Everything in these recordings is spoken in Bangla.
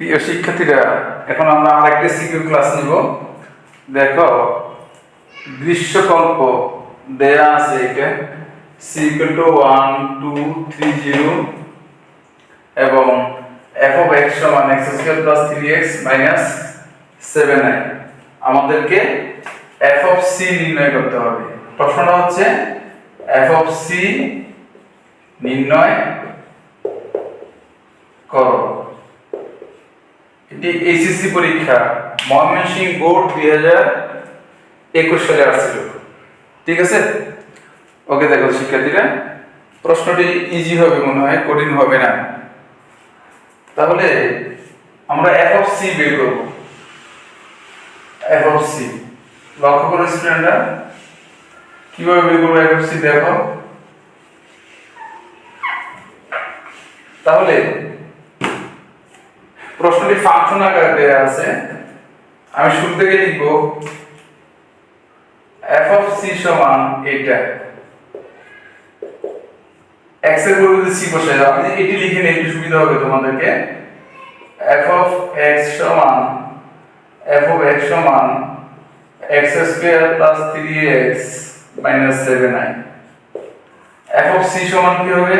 প্রিয় শিক্ষার্থীরা, এখন আমরা আরেকটা সিকিউ ক্লাস নিব। দেখো, দৃশ্যকল্প দেয়া আছে এটা C equal to one two three zero এবং এফ অফ এক্স সমান X square plus three X minus seven I আমাদেরকে এফ অফ সি নির্ণয় করতে হবে। প্রশ্নটা হচ্ছে এফ অফ সি নির্ণয় করো। এটি এইচএসসি পরীক্ষা। ময়মনসিংহ বোর্ড দুই হাজার একুশ সালে আসছিল। ঠিক আছে? ওকে দেখো শিক্ষার্থীরা। প্রশ্নটি ইজি হবে মনে হয়, কঠিন হবে না। তাহলে আমরা এফ অফ সি বের করব। এফ অফ সি লক্ষ্য করো স্টুডেন্টরা কীভাবে বের করব এফ অফ সি দেখো। তাহলে প্রশ্নটি ফাংশন আকারে দেওয়া আছে। আমি শুরু থেকে লিখব এফ অফ সি সমান এটা। এক্সের পরিবর্তে সি দাও আপনি এটি লিখে নিন একটু সুবিধা হবে তোমাদেরকে। এফ অফ এক্স সমান এফ অফ এক্স সমান X square plus three X minus seven I F of C সমান কি হবে?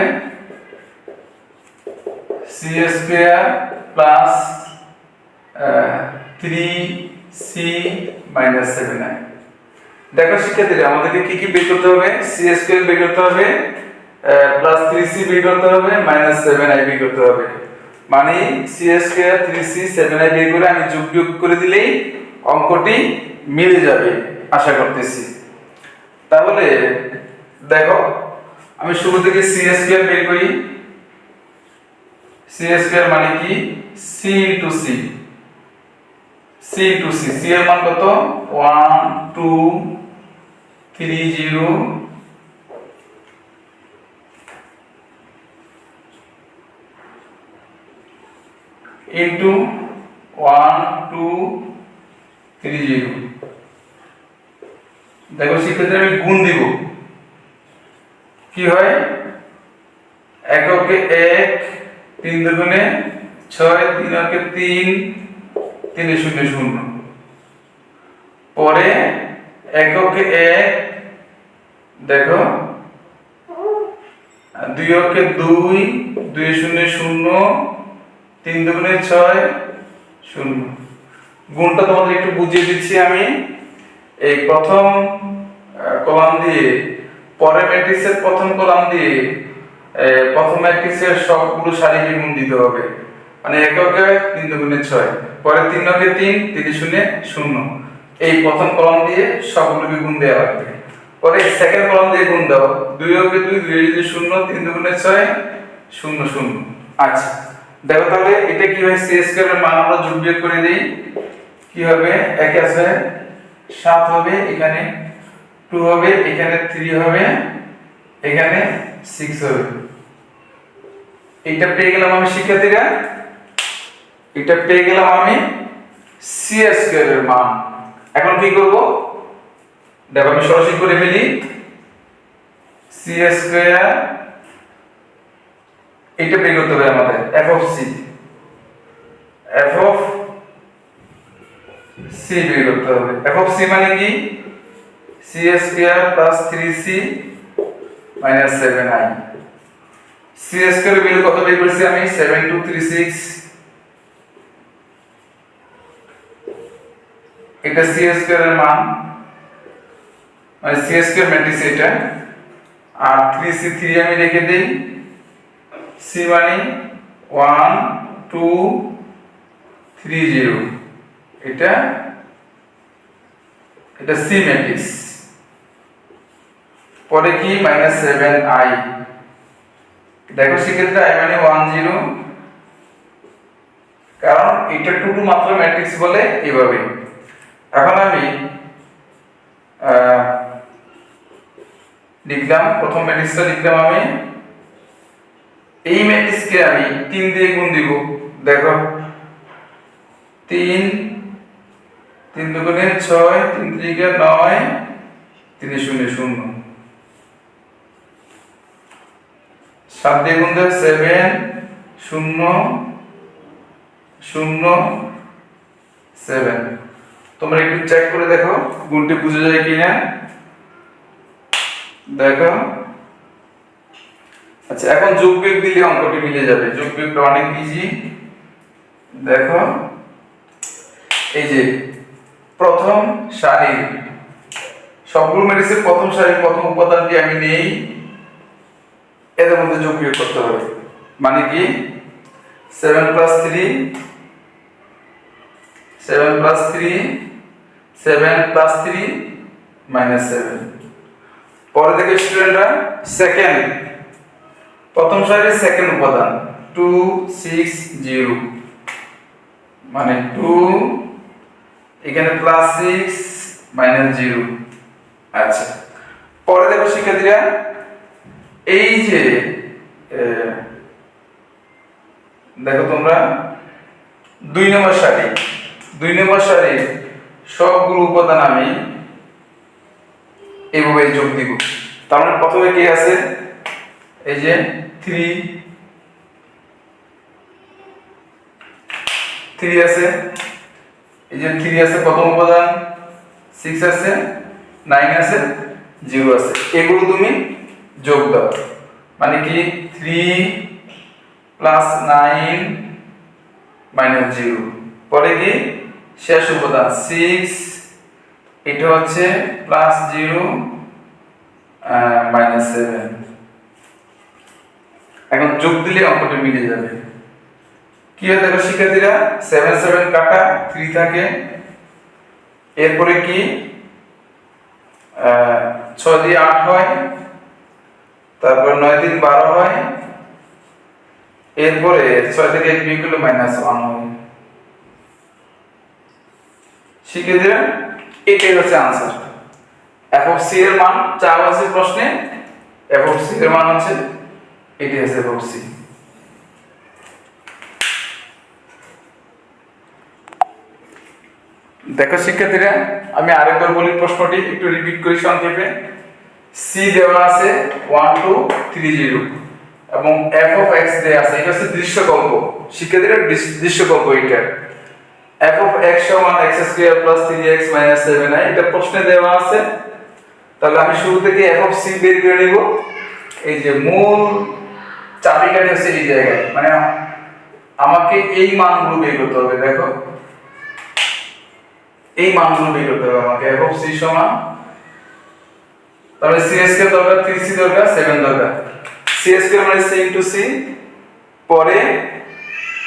C square plus three C minus seven I দেখো শিক্ষার্থীরা আমাদেরকে কি কি বের করতে হবে? সি স্কোয়ার বের করতে হবে প্লাস থ্রি সি বের করতে হবে মাইনাস সেভেন আই বের করতে হবে। মানে C square three C seven I বের করে আমি যোগ যোগ করে দিলেই অঙ্কটি মিলে যাবে, আশা করতেছি। তাহলে দেখো, আমি শুরু থেকে সি স্কোয়ার বের করি। সি স্কোয়ার মানে কি? C into C C into C C এর মান কত? One two three zero into one two three zero দেখো শিক্ষার্থী আমি গুণ দিব। কি হয়? এককে এক তিন দুগুণে ছয়, তিন একে তিন, তিনে শূন্য শূন্য। পরে এককে এক, দেখো দুই অকে দুই দুই শূন্য শূন্য, তিন দুগুণে ছয়, শূন্য। গুণটা তোমাদের একটু বুঝিয়ে দিচ্ছি আমি। এই প্রথম কলাম দিয়ে, পরের ম্যাট্রিক্সের প্রথম কলাম দিয়ে প্রথম ম্যাট্রিক্সের সবগুলো সারিকে গুণ দিতে হবে। মানে এককে তিন দুগুণে ছয়, পরে তিন অকে তিন তিন শূন্য শূন্য। এই প্রথম কলাম দিয়ে সবগুলোকে গুণ দেওয়া লাগবে পরে সেকেন্ড কলাম দিয়ে গুণ দাও। দুই অকে দুই দুই যদি শূন্য, তিন দুগুণে ছয়, শূন্য শূন্য। আচ্ছা দেখো তাহলে এটা কি হয়? সি স্কয়ার এর মান আমরা যোগ বিয়োগ করে দিই। কি হবে? এক আছে সাত হবে, এখানে টু হবে, এখানে থ্রি হবে, এখানে সিক্স হবে। এটা পেয়ে গেলাম আমি শিক্ষার্থীরা। এটা পেয়ে গেলাম আমি সি এর মান। এখন কি করব? দেখো আমি সরাসরি করে ফেলি। সি স্কয়ার এটা বের করতে হবে আমাদের F of C F of C বের করতে হবে। এফ অফ সি মানে কি? C square plus three C minus seven I C square বের কত বের করেছি আমি? সেভেন টু থ্রি সিক্স এটা সি স্কয়ার এর মান। মানে সি স্কয়ার ম্যাট্রিক্স এটা। আর থ্রি সি থ্রি আমি রেখে দিই। সি মানে ওয়ান টু থ্রি জিরো এটা এটা সি ম্যাট্রিক্স পরে কি? মাইনাস সেভেন আই দেখো সেক্ষেত্রে আই মানে ওয়ান জিরো কারণ এটা টু টু মাত্র ম্যাট্রিক্স বলে এভাবে এখন আমি লিখলাম, প্রথম ম্যাট্রিক্সটা লিখলাম আমি। এই ম্যাট্রিক্সকে আমি তিন দিয়ে গুণ দিব, দেখো। তিন তিন দুগুণে ছয়, তিন তিরিকে নয়, তিন শূন্য শূন্য। সাত দিয়ে গুণ দেয় সেভেন শূন্য শূন্য সেভেন তোমরা একটু চেক করে দেখো, গুণটি বুঝে যায় কিনা। দেখো। আচ্ছা এখন যোগ বিয়োগ দিলে অঙ্কটি মিলে যাবে। যোগ বিয়োগটা অনেক ইজি দেখো। এই যে, প্রথম সারি। সবগুলো মেডিসিন প্রথম সারির প্রথম উপাদানটি আমি নেই। এদের মধ্যে যোগ বিয়োগ করতে হবে। মানে কি? Seven plus three seven plus three seven plus three minus seven পরে দেখে স্টুডেন্টরা সেকেন্ড প্রথম সারির সেকেন্ড উপাদান। টু সিক্স জিরো মানে টু এখানে প্লাস সিক্স মাইনাস জিরো আচ্ছা। পরে দেখো শিক্ষার্থীরা এই যে দেখো তোমরা, দুই নম্বর সারি, দুই নম্বর সারির সবগুলো উপাদান আমি এইভাবে যোগ দিব। তার মানে প্রথমে কি আছে? এই যে থ্রি থ্রি আছে। এই যে থ্রি আছে, প্রথম উপাদান সিক্স আছে নাইন আছে জিরো আছে। এগুলো তুমি যোগ দাও। মানে কি? Three plus nine minus zero পরে কি? শেষ উপাদান। সিক্স এটা হচ্ছে প্লাস জিরো মাইনাস সেভেন এখন যোগ দিলে অঙ্কটা মিলে যাবে। কি হয় দেখো শিক্ষার্থীরা? সেভেন সেভেন কাটা থ্রি থাকে। এরপরে কি? ছয় দিয়ে আট হয়। তারপর নয় তিন বারো হয়। এরপরে ছয় থেকে এক বিয়োগ মাইনাস ওয়ান হয়। শিক্ষার্থীরা এটাই হচ্ছে আনসার এফ সি এর মান চার আছে প্রশ্নে। এফ সি এর মান হচ্ছে এটাই আছে এফ সি দেখো শিক্ষার্থীরা, আমি আরেকবার বলি প্রশ্নটি, একটু রিপিট করি সংক্ষেপে। সি দেওয়া আছে ওয়ান টু থ্রি জিরো এবং এফ অফ এক্স দেওয়া আছে, এটা হচ্ছে দৃশ্যকল্প শিক্ষার্থীরা দৃশ- দৃশ্যকল্প এটা এফ অফ এক্স সমান X square plus three X minus seven এটা প্রশ্নে দেওয়া আছে। তাহলে আমি শুরু থেকে এফ অফ সি বের করে নিব। এই যে মূল চাবিকাঠি হচ্ছে এই জায়গায়। মানে আমাকে এই মানগুলো বের করতে হবে, দেখো। এই মানগুলো বের করতে হবে আমাকে। এফ অফ সি সমান তাহলে সি এস কে দরকার থ্রি সি দরকার সেভেন দরকার। সি এস কে মানে সি ইন্টু সি পরে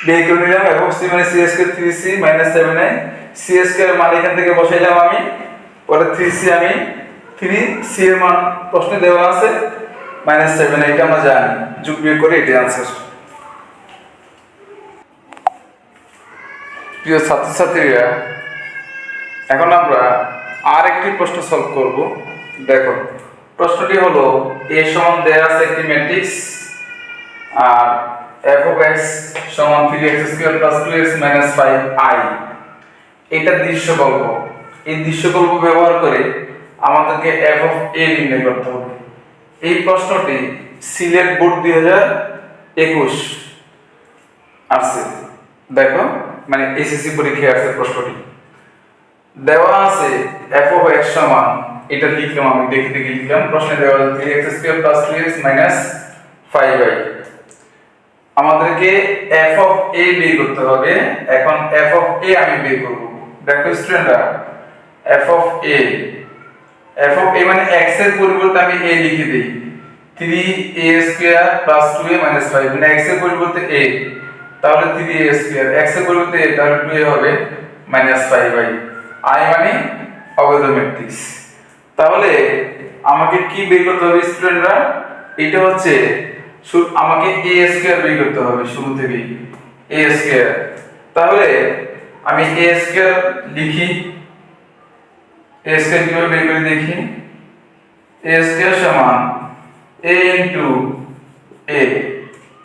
বের করে নিলাম অফ সি মানে C S K three C minus seven I C S K মান এখান থেকে বসাইলাম আমি, পরে থ্রি সি আমি। থ্রি সি এর মান প্রশ্নে দেওয়া আছে মাইনাস সেভেন এটা আমরা জানি। যোগ বিয়োগ করে এটাই আনসার প্রিয় ছাত্রছাত্রীরা, এখন আমরা আর একটি প্রশ্ন সলভ করব। দেখো প্রশ্নটি হলো, এ সমান দেয়া আছে একটি ম্যাট্রিক্স, আর f of x সমান 3x square plus 2x minus 5i এটা দৃশ্যকল্প। এই দৃশ্যকল্প ব্যবহার করে আমাদেরকে f of a নির্ণয় করতে হবে। এই প্রশ্নটি সিলেট বোর্ড 2021 আছে। দেখো মানে এসএসসি পরীক্ষায় আছে প্রশ্নটি। দেওয়া আছে f of x সমান এটা লিখলাম, আমি দেখে দেখে লিখলাম। প্রশ্নে দেওয়া আছে 3x square plus 2x minus 5y আমাদেরকে f অফ a বের করতে হবে। এখন f অফ a আমি বের করব। দেখো স্টুডেন্টরা f of a f of a মানে x এর পরিবর্তে আমি a লিখে দেই। 3a square plus 2a minus 5 মানে x এর পরিবর্তে a তাহলে 3a স্কয়ার x এর পরিবর্তে a, তাহলে 2a হবে মাইনাস 5y i মানে অবৈধ ম্যাট্রিক্স তাহলে আমাকে কি বের করতে হবে স্টুডেন্টরা? এটা হচ্ছে আমাকে a স্কয়ার বের করতে হবে শুরু থেকেই a স্কয়ার। তাহলে আমি a স্কয়ার লিখি a স্কয়ার কীভাবে বের করে দেখি? a স্কয়ার সমান a ইনটু a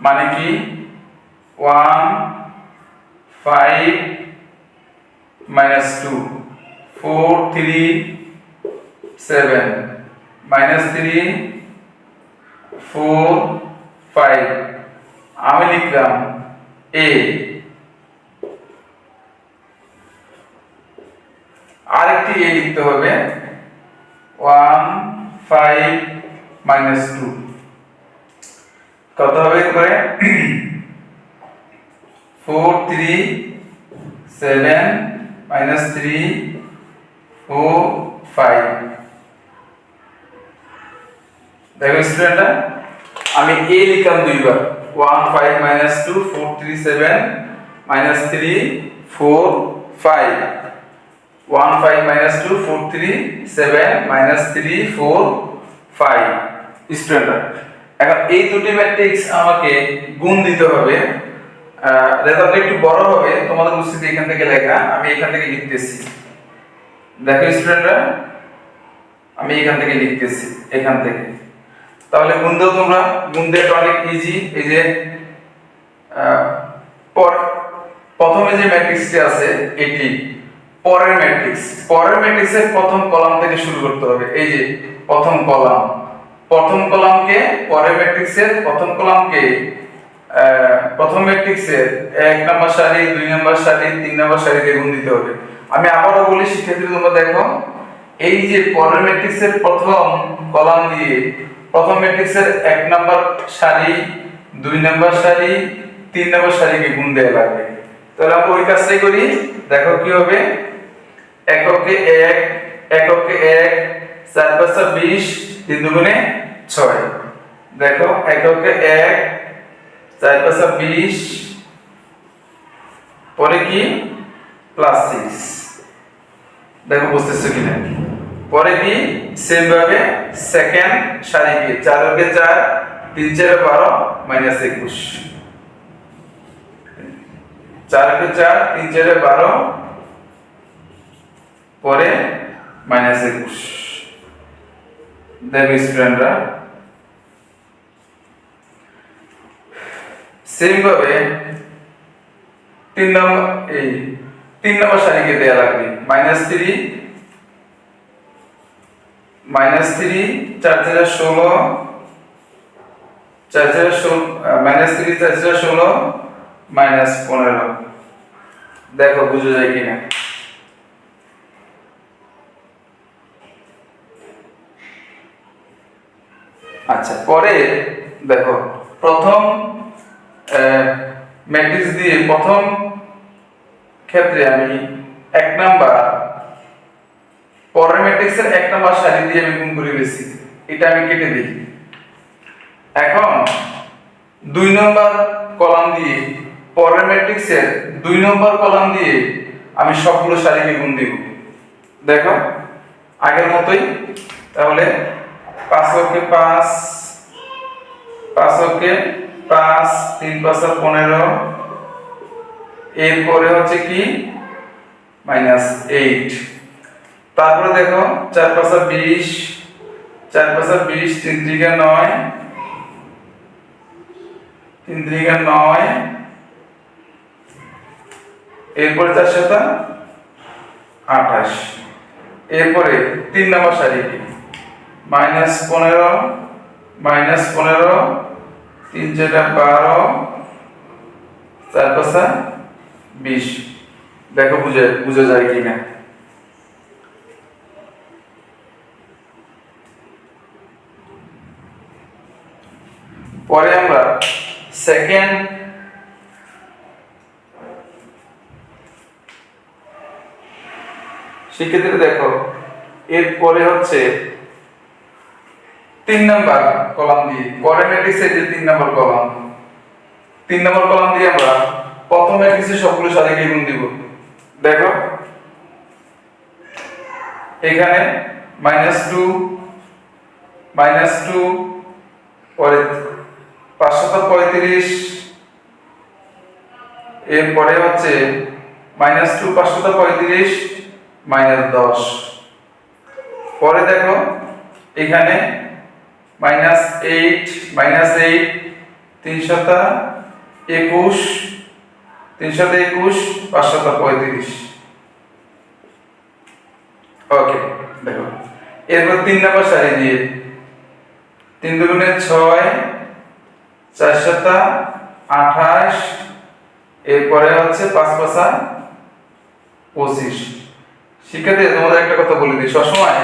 মানে কি? 1 5 minus 2 4 3 seven minus three four five. আমি লিখলাম এ আরেকটি এ লিখতে হবে। One five minus two. কত হবে এরপরে? Four three seven minus three four দেখো স্টুডেন্টরা আমি এ লিখলাম দুইবার। One five minus two four three seven minus three four five one five minus two four three seven minus three four five স্টুডেন্টরা এখন এই দুটি ম্যাট্রিক্স আমাকে গুণ দিতে হবে। রেজাল্ট একটু বড় হবে, তোমাদের উপস্থিতি এখান থেকে লেখা। আমি এখান থেকে লিখতেছি। দেখো স্টুডেন্টরা আমি এখান থেকে লিখতেছি, এখান থেকে। তাহলে গুণ দাও তোমরা দেওয়াটা অনেক ইজি এই যে পর, প্রথমে যে ম্যাট্রিক্সটি আছে, এটি পরের ম্যাট্রিক্স পরের ম্যাট্রিক্সের প্রথম কলাম থেকে শুরু করতে হবে। এই যে, প্রথম কলাম। প্রথম কলামকে পরের ম্যাট্রিক্সের প্রথম কলামকে প্রথম ম্যাট্রিক্সের এক নম্বর সারি, দুই নম্বর সারি, তিন নম্বর সারি দিয়ে গুণ দিতে হবে। আমি আবারও বলি শিক্ষার্থী তোমরা দেখো, এই যে পরের ম্যাট্রিক্সের প্রথম কলাম দিয়ে প্রথম ম্যাট্রিক্সের এক নম্বর সারি, দুই নম্বর সারি, তিন নম্বর সারিকে গুণ দেওয়া লাগবে। তাহলে আমরা ওই কাজটাই করি। দেখো কি হবে? এককে এক এককে এক, চার পাঁচটা বিশ, তিন দুগুণে ছয়। দেখো এককে এক, চার পাঁচটা বিশ, পরে কি? প্লাস সিক্স দেখো, বুঝতেছো কিনা? পরে কি? সেম ভাবে সেকেন্ড সারিকে চার ওকে চার, তিন চারে বারো মাইনাস একুশ। চার ওকে চার, তিন চারে বারো, পরে মাইনাস একুশ। দেখো স্টুডেন্টরা সেম ভাবে তিন নম্বর, এই তিন নম্বর সারিকে দেয়া লাগবে। মাইনাস থ্রি মাইনাস থ্রি, চার চার ষোলো, চার চার ষোলো মাইনাস থ্রি, চার চার ষোলো, মাইনাস পনেরো। দেখো, বুঝে যায় কিনা? আচ্ছা পরে দেখো, প্রথম ম্যাট্রিক্স দিয়ে প্রথম ক্ষেত্রে আমি এক নাম্বার পরের ম্যাট্রিক্সের এক নাম্বার সারি দিয়ে আমি গুণ করে বেশি এটা আমি কেটে দিই। এখন দুই নম্বর কলাম দিয়ে পরের ম্যাট্রিক্সের দুই নম্বর কলাম দিয়ে আমি সবগুলো সারিকে গুণ দিব। দেখো, আগের মতোই, তাহলে পাঁচ ওকে পাঁচ পাঁচ ওকে পাঁচ, তিন পাঁচা পনেরো। এরপরে হচ্ছে কি? মাইনাস এইট তারপরে দেখো, চার পাঁচা বিশ, চার পাঁচা বিশ, তিন ত্রিকা নয়, তিন ত্রিকা নয়, এরপরে চার সাতা আঠাশ, এরপরে তিন নম্বর সারি মাইনাস পনেরো মাইনাস পনেরো, তিন চারটা বারো, চার পাঁচা বিশ। দেখো বুঝে বুঝে যায় কিনা। পরে আমরা সেকেন্ড সেক্ষেত্রে দেখো এরপরে হচ্ছে তিন নাম্বার কলাম দিয়ে পরে ম্যাট্রিক্সের যে তিন নাম্বার কলাম, তিন নম্বর কলাম দিয়ে আমরা প্রথম ম্যাট্রিক্সের সবগুলো সারিকে গুণ দিব। দেখো, এখানে মাইনাস টু মাইনাস টু পরে পাঁচশত পঁয়ত্রিশ, এরপরে হচ্ছে মাইনাস টু পাঁচশত পঁয়ত্রিশ মাইনাস দশ। পরে দেখো, এখানে মাইনাস এইট মাইনাস এইট তিনশত একুশ তিনশত একুশ, পাঁচশত পঁয়ত্রিশ। ওকে দেখো। এরপর তিন নম্বর সারি দিয়ে, তিন দুগুণে ছয় চারশত আঠাশ, এরপরে হচ্ছে পাঁচ পাঁচা, পঁচিশ। শিক্ষার্থী তোমাদের একটা কথা বলে দিই। সবসময়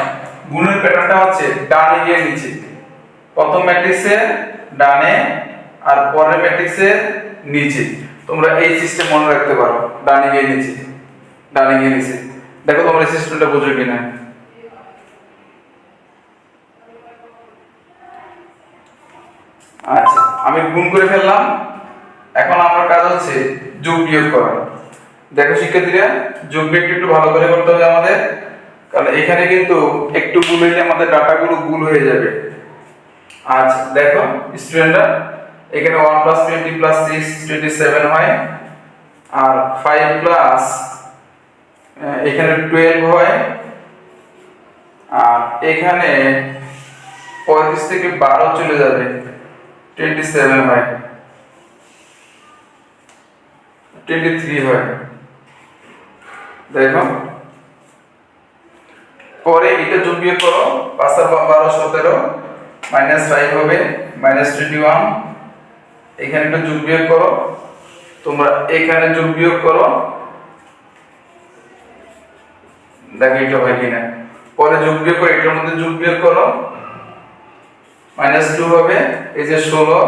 গুণের প্যাটার্নটা হচ্ছে ডানে গিয়ে নিচে। প্রথম ম্যাট্রিক্সের ডানে আর পরের ম্যাট্রিক্সের নিচে। তোমরা এই সিস্টেম মনে রাখতে পারো, ডানে গিয়ে নিচে। ডানে গিয়ে নিচে। দেখো তোমরা সিস্টেমটা বুঝো কিনা। আচ্ছা। আমি গুণ করে ফেললাম। এখন আমার কাজ হচ্ছে যোগ বিয়োগ করা। দেখো শিক্ষার্থীরা যোগ বিয়োগ একটু ভালো করে করতে হবে আমাদের। কারণ এখানে কিন্তু একটু ভুল হইলে আমাদের ডাটাগুলো ভুল হয়ে যাবে। আচ্ছা দেখো, স্টুডেন্টরা, এখানে one plus twenty plus six twenty seven হয়। আর ফাইভ প্লাস এখানে টুয়েলভ হয়। আর এখানে পঁয়ত্রিশ থেকে বারো চলে যাবে। টোয়েন্টি সেভেন হয়। টোয়েন্টি থ্রি হয়। দেখো। পরে এটা যোগ করো, পাঁচ আর বারো, সতেরো মাইনাস ফাইভ হবে মাইনাস টোয়েন্টি ওয়ান এখানে একটা যোগ বিয়োগ করো। তোমরা এখানে যোগ বিয়োগ করো। দেখো এটা হয় কিনা। পরে যোগ বিয়োগ করে এটার মধ্যে যোগ বিয়োগ করো। মাইনাস টু হবে, এই যে ষোলো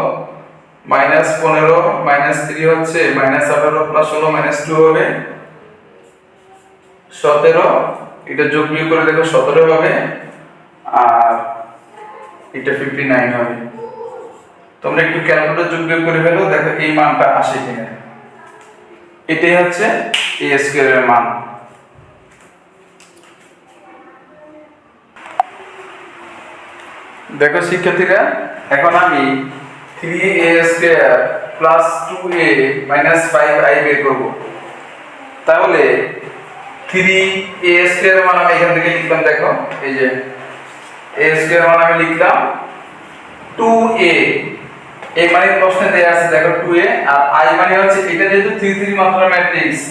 মাইনাস পনেরো মাইনাস থ্রি হচ্ছে মাইনাস আঠারো প্লাস ষোলো মাইনাস টু হবে। সতেরো, এটা যোগ বিয়োগ করে দেখো সতেরো হবে, আর এটা ফিফটি নাইন হবে। তোমরা একটু ক্যালকুলেটর যোগ বিয়োগ করে ফেলো, দেখো এই মানটা আসে কিনা। এটাই হচ্ছে এ স্কোয়ারের মান। দেখো শিক্ষার্থীরা, এখন আমি three A square plus two A minus five I বের করব। তাহলে থ্রি এ স্কোয়ার মান আমি এখান থেকে লিখলাম, দেখো, এই যে এ স্কোয়ার মান আমি লিখলাম টু এ এ মানে প্রশ্নে দেয়া আছে, দেখো টু এ আর আই মানে হচ্ছে, এটা যেহেতু থ্রি থ্রি মাত্রা ম্যাট্রিক্স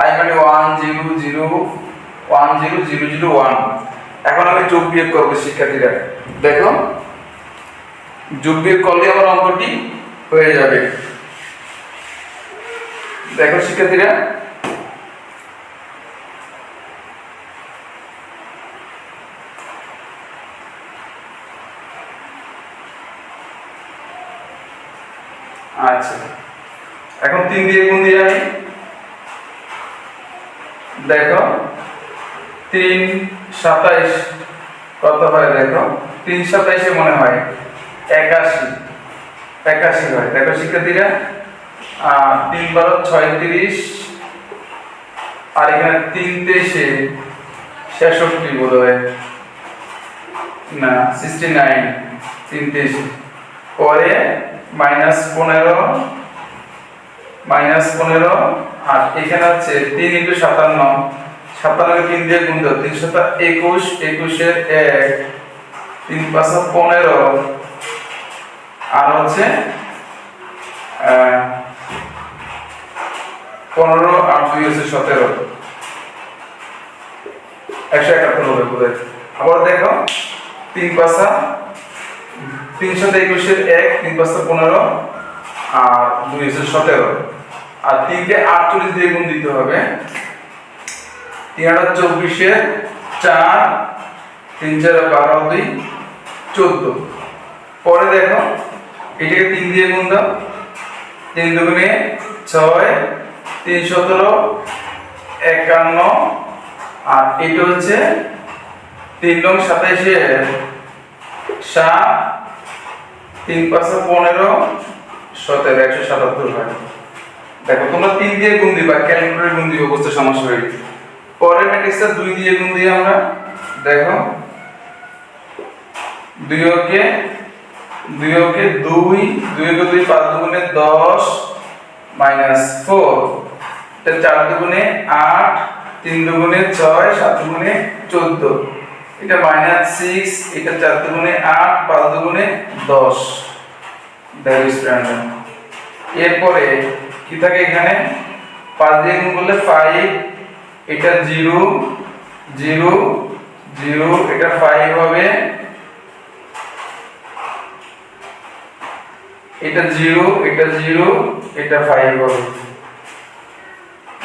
আই মানে one zero zero one zero zero zero one এখন আমি যোগ বিয়োগ করব শিক্ষার্থীরা। দেখো যোগ বিয়োগ করলে আমার অঙ্কটি হয়ে যাবে। দেখো শিক্ষার্থীরা। আচ্ছা এখন তিন দিয়ে গুণ দিয়ে আমি দেখো, তিন সাতাইশ কত হয় দেখো? তিন সাতাইশে মনে হয়। একাশি। একাশি হয় দেখো শিক্ষার্থীরা তিন বারো ছয়ত্রিশ, আর এখানে তিন তেইশে ছেষট্টি বোধ হয়। না সিক্সটি নাইন তিন তেইশে। পরে মাইনাস পনেরো মাইনাস পনেরো, আর এখানে হচ্ছে তিন ইন্টু সাতান্ন। সাতান্ন তিন দিয়ে গুণ দাও তিন একুশ, একুশের এক, তিন পাঁচশো পনেরো। আর হচ্ছে পনেরো আর দুই হচ্ছে সতেরো। একশো একাত্তর হবে বোধহয় আবার দেখো, তিন পাঁচা তিনশো একুশের এক, তিন পাঁচশো পনেরো, আর দুই হচ্ছে সতেরো। আর তিনটে আটচল্লিশ দিয়ে গুণ দিতে হবে। তিন চব্বিশে চার, তিন চার বারো, দুই, চোদ্দ। পরে দেখো, এটাকে তিন দিয়ে গুণ দাও। তিন দুগুণে ছয়, তিন সতেরো, একান্ন, আর এটা হচ্ছে তিন নং সাতাইশে সাত, তিন পাঁচশো পনেরো, সতেরো, একশো সাতাত্তর হয়। দেখো, তোমরা তিন দিয়ে গুণ দিবা, ক্যালকুলেটর গুণ দিবা, বুঝতে সমস্যা হয়ে পরের ম্যাট্রিক্সটা দুই দিয়ে গুণ দিই আমরা। দেখো, দুই ওকে দুই ওকে দুই দুই ওকে দুই, পাঁচ দুগুণে দশ মাইনাস ফোর এটা চার দুগুণে আট, তিন দুগুণে ছয়, সাত দুগুণে চোদ্দ। এটা মাইনাস সিক্স এটা চার দুগুণে আট, পাঁচ দুগুণে দশ। দেখো স্টুডেন্ট এরপরে কি থাকে এখানে? পাঁচ দিয়ে গুণ করলে ফাইভ এটা জিরো জিরো জিরো, এটা ফাইভ হবে। এটা জিরো এটা জিরো, এটা ফাইভ হবে।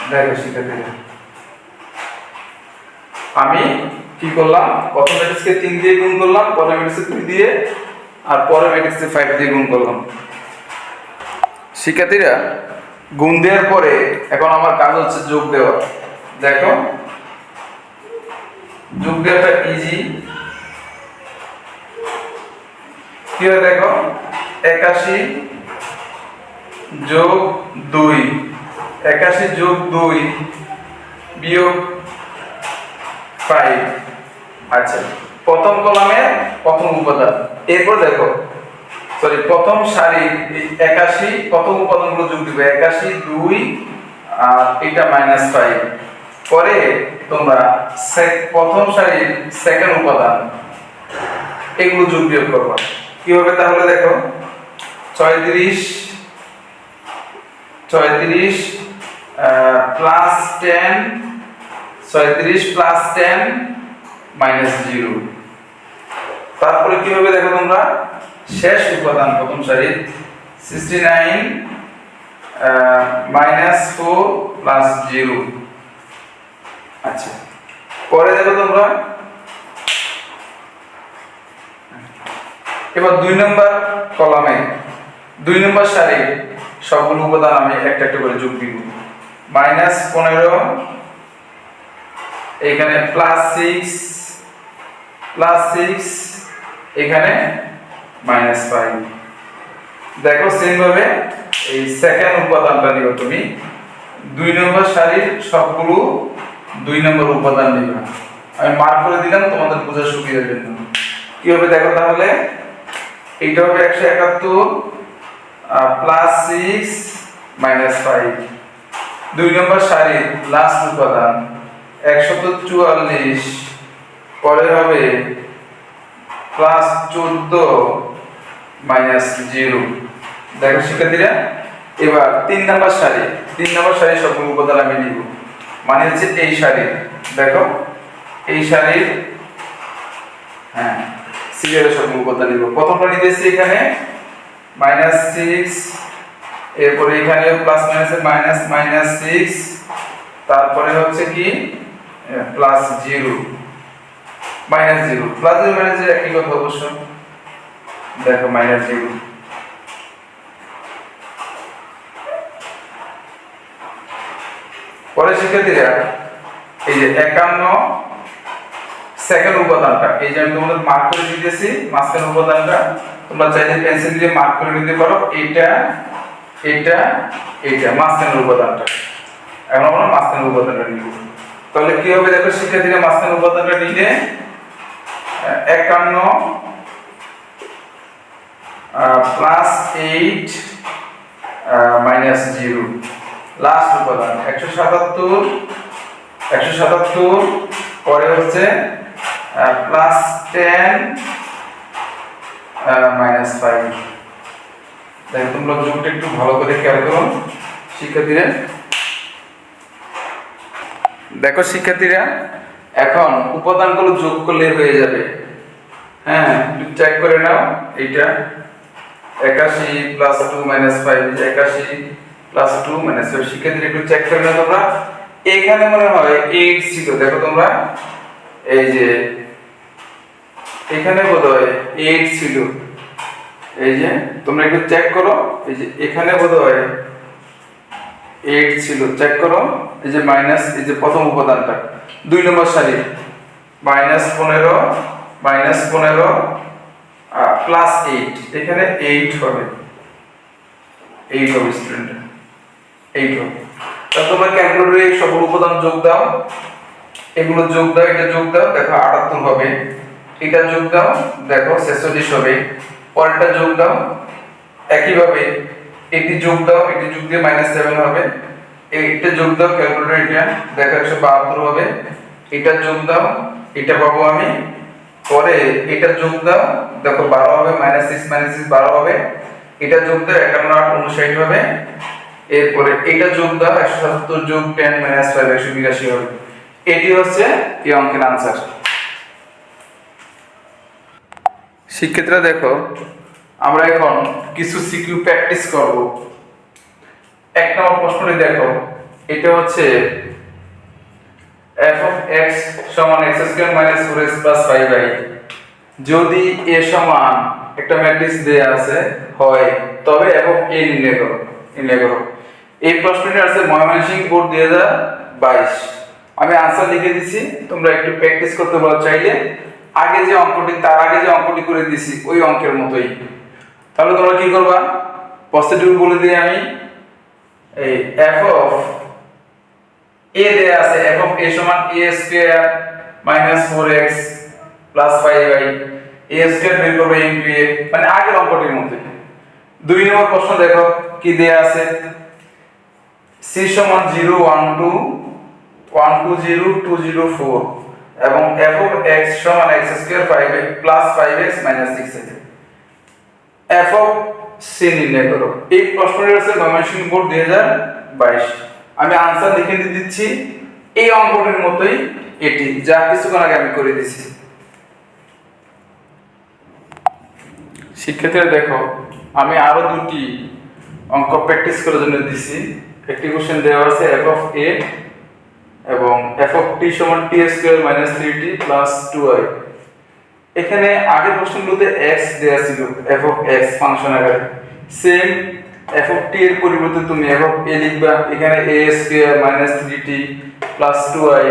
দেখো শিক্ষার্থীরা আমি কি করলাম? প্রথম ম্যাট্রিক্সকে তিন দিয়ে গুণ করলাম পরে ম্যাট্রিক্সকে দুই দিয়ে, আর পরের ম্যাট্রিক্সকে ফাইভ দিয়ে গুণ করলাম। শিক্ষার্থীরা, গুণ দেওয়ার পরে এখন আমার কাজ হচ্ছে যোগ দেওয়া। দেখো। যোগ দেওয়াটা ইজি কি হয় দেখো? একাশি যোগ দুই। একাশি যোগ দুই বিয়োগ ফাইভ আচ্ছা প্রথম কলামে প্রথম উপাদান। এরপর দেখো সরি প্রথম সারি একাশি প্রথম উপাদানগুলো যোগ দিবে। একাশি দুই আর এটা মাইনাস ফাইভ পরে তোমরা প্রথম সারির সেকেন্ড উপাদান এগুলো যোগ বিয়োগ করবা। কি হবে তাহলে দেখো? ছয়ত্রিশ ছয়ত্রিশ প্লাস টেন ছয়ত্রিশ প্লাস টেন মাইনাস জিরো তারপরে কি হবে দেখো তোমরা? শেষ উপাদান প্রথম সারি sixty nine minus four plus zero আচ্ছা। পরে দেখো তোমরা। এবার দুই নম্বর কলামে, দুই নম্বর সারি সবগুলো উপাদান আমি একটা একটা করে যোগ দিব। মাইনাস পনেরো, এখানে প্লাস সিক্স প্লাস সিক্স এখানে মাইনাস ফাইভ দেখো সেম ভাবে এই সেকেন্ড উপাদানটা নিও তুমি। দুই নম্বর সারির সবগুলো দুই নম্বর উপাদান নিবে আমি মার্ক করে দিলাম, তোমাদের বোঝার সুবিধার জন্য কি হবে দেখো তাহলে? এইটা হবে একশো একাত্তর প্লাস সিক্স মাইনাস ফাইভ দুই নম্বর সারির লাস্ট উপাদান। একশত চুয়াল্লিশ। পরে হবে প্লাস চোদ্দ মাইনাস জিরো দেখো শিক্ষার্থীরা, এবার তিন নম্বর সারি। তিন নম্বর সারি সবগুলো উপাদান আমি নিব। মানে হচ্ছে এই সারি দেখো, এই শাড়ির হ্যাঁ সিরিয়ালের উপাদান নিব প্রথমটা নিতেছি এখানে মাইনাস সিক্স এরপরে এখানে প্লাস মাইনাসে মাইনাস মাইনাস সিক্স তারপরে হচ্ছে কি plus zero minus zero plus zero minus zero একই কথা অবশ্য। দেখো মাইনাস জিরো পরে শিক্ষার্থীরা এই যে একান্ন সেকেন্ড উপাদানটা এই যে আমি তোমাদের মার্ক করে দিতেছি, মাঝখানে উপাদানটা তোমরা চাইলে পেন্সিল দিয়ে মার্ক করে নিতে পারো। এটা এটা এটা মাঝখানের উপাদানটা এখন আমরা মাঝখানের উপাদানটা নিব। তাহলে কি হবে দেখো, শিক্ষার্থীরা মাঝখানের উপাদানটা নিলে একান্ন plus eight minus zero last উপাদান, একশো সাতাত্তর একশো সাতাত্তর, পরে হচ্ছে প্লাস টেন মাইনাস ফাইভ দেখো তোমরা একটু ভালো করে খেয়াল শিক্ষার্থীরা। দেখো শিক্ষার্থীরা, এখন উপাদানগুলো যোগ করলে হয়ে যাবে। হ্যাঁ চেক করে নাও, এইটা। একাশি প্লাস টু মাইনাস ফাইভ একাশি। প্লাস টু মাইনাস ফাইভ শিক্ষার্থীরা একটু চেক করে নাও তোমরা। এখানে মনে হয় এইট ছিল। দেখো তোমরা, এই যে এখানে বোধ হয় এইট ছিল। এই যে তোমরা একটু চেক করো, এই যে এখানে বোধ হয় এইট ছিল। চেক করো, এই যে মাইনাস এই যে প্রথম উপাদানটা। দুই নম্বর সারি মাইনাস পনেরো মাইনাস পনেরো প্লাস এইট এখানে এইট হবে। এইট হবে স্টুডেন্ট এইট। হবে তা তোমরা ক্যালকুলেটরে এই সকল উপাদান যোগ দাও। এগুলো যোগ দাও, এটা যোগ দাও, দেখো আটাত্তর হবে। এটা যোগ দাও, দেখো ছেচল্লিশ হবে। পরেরটা যোগ দাও, একইভাবে এটি যোগ দাও, এটি যোগ দিয়ে মাইনাস সেভেন হবে। এইটা যোগ দাও, ক্যালকুলেটর এটা, দেখো একশো বাহাত্তর হবে। এটা যোগ দাও, এটা পাবো আমি। পরে এটা যোগ দাও, দেখো বারো হবে মাইনাস সিক্স মাইনাস সিক্স বারো হবে। এটা যোগ দাও, একান্ন আট, উনষাট হবে। এরপরে এটা যোগ দাও, একশো সাতাত্তর যোগ টেন মাইনাস ফাইভ একশো বিরাশি হবে। এটি হচ্ছে এই অঙ্কের আনসার শিক্ষার্থীরা দেখো, আমরা এখন কিছু সিকিউ প্র্যাকটিস করব। এক নম্বর প্রশ্নটি দেখো, এটা হচ্ছে এফ অফ এক্স সমান X square minus four X plus five I যদি এ সমান একটা ম্যাট্রিক্স দেয়া আছে, হয়, তবে এফ অফ এ নির্ণয় করো নির্ণয় করো। এই প্রশ্নটি আছে ময়মনসিংহ বোর্ড দুই হাজার বাইশ। আমি আনসার লিখে দিছি, তোমরা একটু প্র্যাকটিস করতে পারো চাইলে। আগে যে অঙ্কটি, তার আগে যে অঙ্কটি করে দিছি, ওই অঙ্কের মতোই। তাহলে তোমরা কি করবা? পজিটিভ বলে দিই আমি। এই এফ অফ এ দেয়া আছে এফ অফ এ সমান A square minus four X plus five I A square বের করবে ইনটু এ মানে আগের অঙ্কটির মধ্যে দুই নম্বর প্রশ্ন দেখো, কি দেয়া আছে? সি সমান zero one two one two zero two zero four এবং এফ অফ এক্স সমান X square five plus five X minus six X F of C নির্ণয় করো। এই প্রশ্নটি হচ্ছে ময়মনসিংহ বোর্ড দুই হাজার বাইশ। আমি আনসার লিখে দিয়ে দিচ্ছি। এই অঙ্কটির মতোই এটি। যা কিছুক্ষণ আগে আমি করে দিছি শিক্ষার্থীরা দেখো, আমি আরও দুটি অঙ্ক প্র্যাকটিস করার জন্য দিছি। একটি কোশ্চেন দেওয়া আছে এফ অফ এ এবং এফ অফ টি সমান T square minus three T plus two I এখানে আগের প্রশ্নগুলোতে x দেয়া ছিল, f অফ x ফাংশন আকারে। সেম f অফ t এর পরিবর্তে তুমি f অফ a লিখবা, এখানে a square minus 3t plus 2i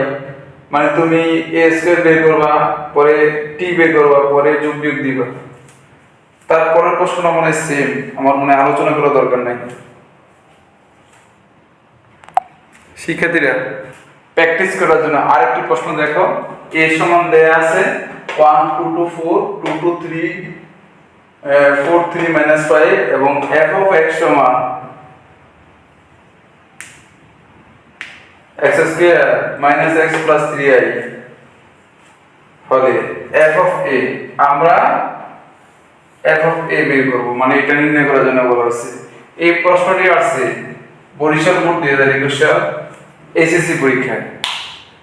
মানে তুমি a স্কয়ার বের করবা, পরে t বের করবা, পরে যোগ বিয়োগ দিবা। তারপরের প্রশ্ন মনে সেম আমার মনে আলোচনা করা দরকার নাই। শিক্ষার্থীরা প্র্যাকটিস করার জন্য আরেকটি প্রশ্ন দেখো। A সমান দেয়া আছে 1 2 টু 4 2 টু 3 4 3 মাইনাস 5 এবং এফ অফ এক্স সমান x square minus X plus three I হলে এফ অফ এ আমরা f অফ এ বের করব মানে এটা নির্ণয় করার জন্য বলা হচ্ছে। এই প্রশ্নটি আসছে বরিশাল বোর্ড দুই হাজার একুশ সাল। এসএসসি পরীক্ষায়।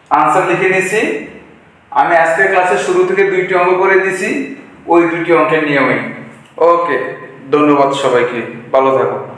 আনসার লিখে নিয়েছি। আমি আজকের ক্লাসের শুরু থেকে দুইটি অঙ্ক করে দিয়েছি, ওই দুইটি অঙ্কের নিয়মে। ওকে ধন্যবাদ সবাইকে। ভালো থাকো।